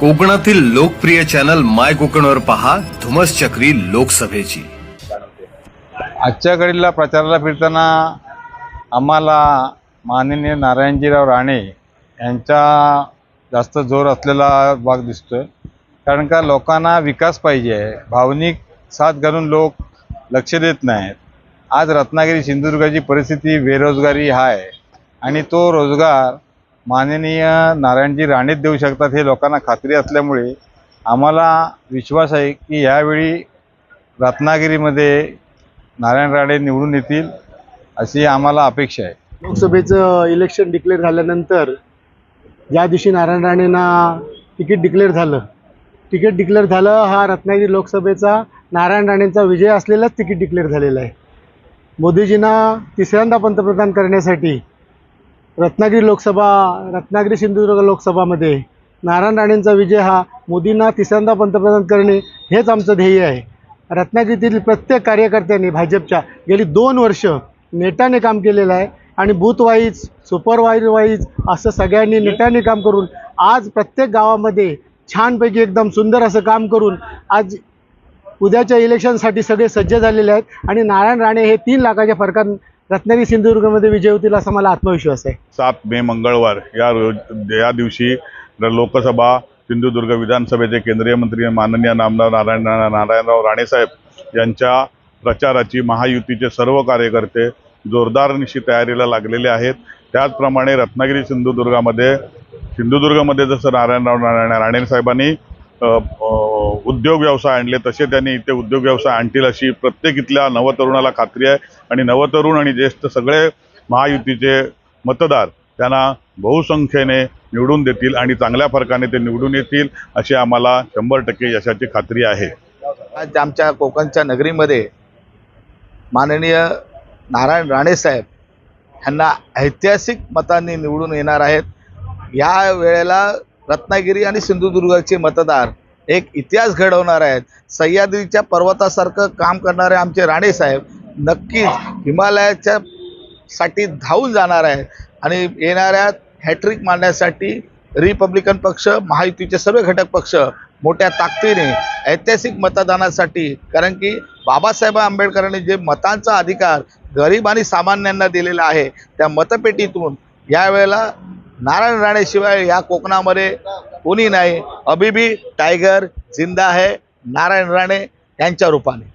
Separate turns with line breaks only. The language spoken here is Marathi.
कोकणातील लोकप्रिय चॅनल माय कोकणवर पहा धुमस चक्री लोकसभेची.
आजच्या घडीला प्रचाराला फिरताना आम्हाला माननीय नारायणजीराव राणे यांचा जास्त जोर असलेला भाग दिसतोय. कारण का लोकांना विकास पाहिजे भावनिक साथ घालून लोक लक्ष देत नाहीत. आज रत्नागिरी सिंधुदुर्गाची परिस्थिती बेरोजगारी आहे आणि तो रोजगार माननीय नारायणजी राणेच देऊ शकतात हे लोकांना खात्री असल्यामुळे आम्हाला विश्वास आहे की यावेळी रत्नागिरीमध्ये नारायण राणे निवडून येतील अशी आम्हाला अपेक्षा आहे.
लोकसभेचं इलेक्शन डिक्लेअर झाल्यानंतर ज्या दिवशी नारायण राणेंना तिकीट डिक्लेअर झालं तिकीट डिक्लेअर झालं हा रत्नागिरी लोकसभेचा नारायण राणेंचा विजय असलेलाच तिकीट डिक्लेअर झालेला आहे. मोदीजींना तिसऱ्यांदा पंतप्रधान करण्यासाठी रत्नागिरी लोकसभा रत्नागिरी सिंधुदुर्ग लोकसभामध्ये नारायण राणेंचा विजय हा मोदींना तिसऱ्यांदा पंतप्रधान करणे हेच आमचं ध्येय आहे. रत्नागिरीतील प्रत्येक कार्यकर्त्यांनी भाजपच्या गेली दोन वर्ष नेटाने काम केलेलं आहे आणि बूथवाईज वाईज वाईज असं सगळ्यांनी नेटाने काम करून आज प्रत्येक गावामध्ये छानपैकी एकदम सुंदर असं काम करून आज उद्याच्या इलेक्शनसाठी सगळे सज्ज झालेले आहेत आणि नारायण राणे हे तीन लाखाच्या फरकात रत्नागिरी सिंधुदुर्गमध्ये विजय होतील असा मला आत्मविश्वास आहे.
सात मे मंगळवार या रोज या दिवशी लोकसभा सिंधुदुर्ग विधानसभेचे केंद्रीय मंत्री माननीय नामदार नारायण नारायणराव राणेसाहेब यांच्या प्रचाराची महायुतीचे सर्व कार्यकर्ते जोरदार निशी तयारीला लागलेले आहेत. त्याचप्रमाणे रत्नागिरी सिंधुदुर्गामध्ये सिंधुदुर्गमध्ये जसं नारायणराव नारायण राणे साहेबांनी उद्योग व्यवसाय आणले तसे त्यांनी इथे उद्योग व्यवसाय आणतील अशी प्रत्येक इथल्या नवतरुणाला खात्री आहे. आणि नवतरुण आणि ज्येष्ठ सगळे महायुतीचे मतदार त्यांना बहुसंख्येने निवडून देतील आणि चांगल्या फरकाने ते निवडून येतील अशी आम्हाला शंभर टक्के यशाची खात्री आहे.
आज आमच्या कोकणच्या नगरीमध्ये माननीय नारायण राणेसाहेब ह्यांना ऐतिहासिक मतांनी निवडून येणार आहेत. या वेळेला रत्नागिरी आणि सिंधुदुर्गचे मतदार एक इतिहास घडवणार आहेत. सह्याद्रीच्या पर्वतासारखं काम करणारे आमचे राणेसाहेब नक्कीच हिमालयाच्या साठी धावून जाणार आहेत. आणि येणाऱ्या हॅट्रिक मारण्यासाठी रिपब्लिकन पक्ष महायुतीचे सर्व घटक पक्ष मोठ्या ताकदीने ऐतिहासिक मतदानासाठी कारण की बाबासाहेब आंबेडकरांनी जे मतांचा अधिकार गरीब आणि सामान्यांना दिलेला आहे त्या मतपेटीतून यावेळेला नारायण राणेशिवाय या कोकणामध्ये कोणी नाही. अबिबी टायगर जिंदा आहे नारायण राणे यांच्या रूपाने.